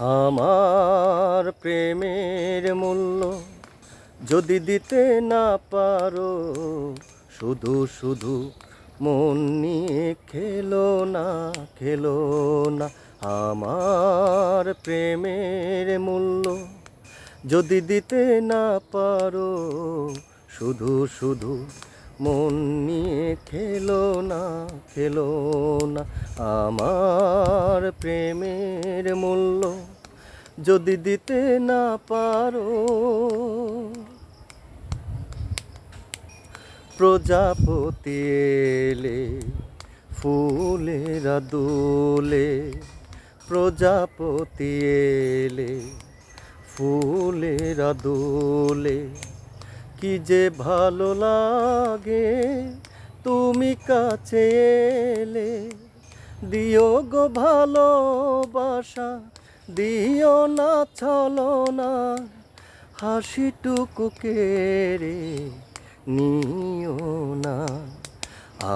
আমার প্রেমের মূল্য যদি দিতে না পারো, শুধু শুধু মন নিয়ে খেলো না খেলো না। আমার প্রেমের মূল্য যদি দিতে না পারো, শুধু শুধু মন নিয়ে খেলো না খেলো না। আমার প্রেমের মূল্য যদি দিতে না পারো। প্রজাপতি এলে ফুলেরা দোলে প্রজাপতি এলে ফুলেরা দোলে কি যে ভালো লাগে তুমি কাছে এলে, দিও গো ভালোবাসা দিও না ছলো না। হাসিটুকু কেড়ে নিও না।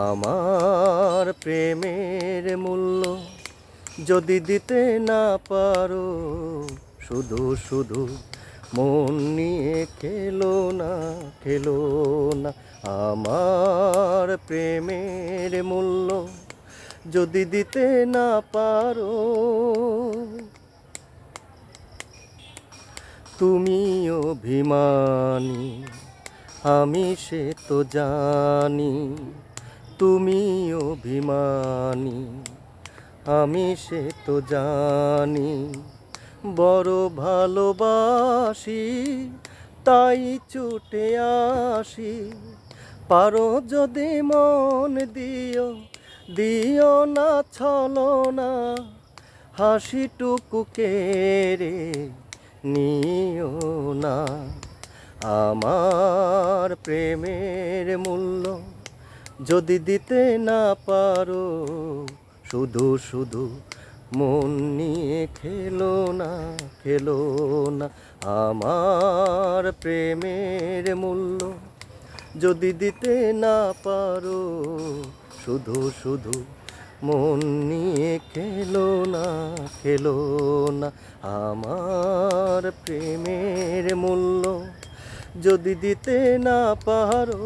আমার প্রেমের মূল্য যদি দিতে না পারো, শুধু শুধু মন নিয়ে খেলো না খেলো না। আমার প্রেমের মূল্য যদি দিতে না পারো তুমি অভিমানী, আমি সে তো জানি। তুমি অভিমানী, আমি সে তো জানি। বড় ভালোবাসি, তাই ছুটে আসি। পারো যদি মন দিও দিও না ছলো না হাসিটুকু কেড়ে নিও না। আমার প্রেমের মূল্য যদি দিতে না পারো, শুধু শুধু মন নিয়ে খেলো না খেলো না। আমার প্রেমের মূল্য যদি দিতে না পারো, শুধু শুধু মন নিয়ে খেলো না খেলো না। আমার প্রেমের মূল্য যদি দিতে না পারো